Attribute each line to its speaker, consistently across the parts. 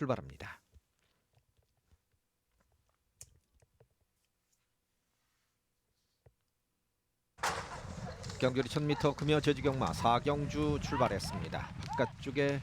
Speaker 1: 출발합니다. 경주리 1000m 금여 제주경마 4경주 출발했습니다. 바깥쪽에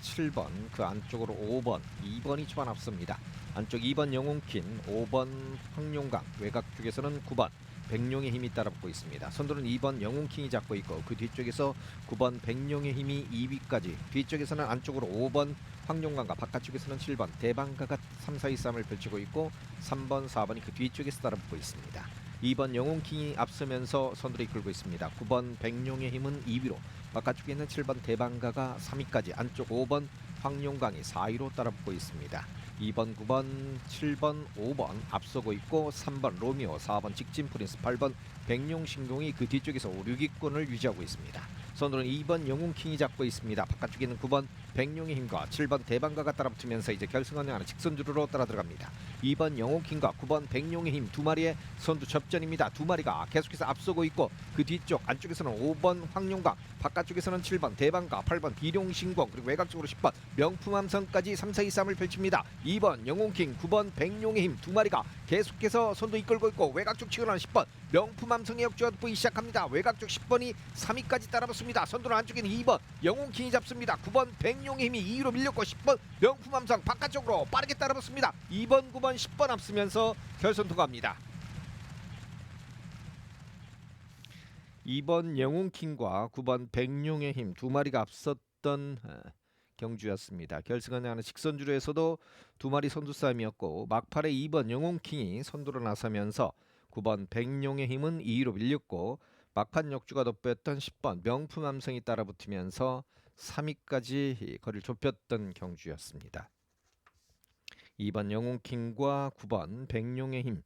Speaker 1: 7번 그 안쪽으로 5번 2번이 초반 앞섭니다. 안쪽 2번 영웅킨 5번 황룡강 외곽 쪽에서는 9번 백룡의 힘이 따라붙고 있습니다. 선두는 2번 영웅킹이 잡고 있고 그 뒤쪽에서 9번 백룡의 힘이 2위까지 뒤쪽에서는 안쪽으로 5번 황룡강과 바깥쪽에서는 7번 대방가가 3, 4, 2, 3을 펼치고 있고 3번, 4번이 그 뒤쪽에서 따라붙고 있습니다. 2번 영웅킹이 앞서면서 선두를 이끌고 있습니다. 9번 백룡의 힘은 2위로 바깥쪽에 있는 7번 대방가가 3위까지 안쪽 5번 황룡강이 4위로 따라붙고 있습니다. 2번, 9번, 7번, 5번 앞서고 있고 3번 로미오, 4번 직진 프린스, 8번 백룡신공이 그 뒤쪽에서 5, 6위권을 유지하고 있습니다. 선두는 2번 영웅킹이 잡고 있습니다. 바깥쪽에 있는 9번 백룡의 힘과 7번 대방가가 따라붙으면서 이제 결승선에 하는 직선주로로 따라 들어갑니다. 2번 영웅킹과 9번 백룡의 힘 두 마리의 선두 접전입니다. 두 마리가 계속해서 앞서고 있고 그 뒤쪽 안쪽에서는 5번 황룡강 바깥쪽에서는 7번 대방가 8번 비룡신공 그리고 외곽쪽으로 10번 명품함성까지 3, 4, 2, 3을 펼칩니다. 2번 영웅킹 9번 백룡의 힘 두 마리가 계속해서 선두 이끌고 있고 외곽쪽 치고 나는 10번 명품함성의 역주가 돋보이기 시작합니다. 외곽쪽 10번이 3위까지 따라붙습니다. 선두는 안쪽에는 2번 영웅킹이 잡습니다. 9번 백룡 의 힘이 2위로 밀렸고 10번 명품함성 바깥쪽으로 빠르게 따라붙습니다. 2번 9번 10번 앞서면서 결선 통과합니다. 2번 영웅킹과 9번 백룡의 힘 두 마리가 앞섰던 어, 경주였습니다. 결승전에 하는 직선주로에서도 두 마리 선두 싸움이었고 막판에 2번 영웅킹이 선두로 나서면서 9번 백룡의 힘은 2위로 밀렸고 막판 역주가 돋보였던 10번 명품 함성이 따라붙으면서 3위까지 거리를 좁혔던 경주였습니다. 2번 영웅킹과 9번 백룡의 힘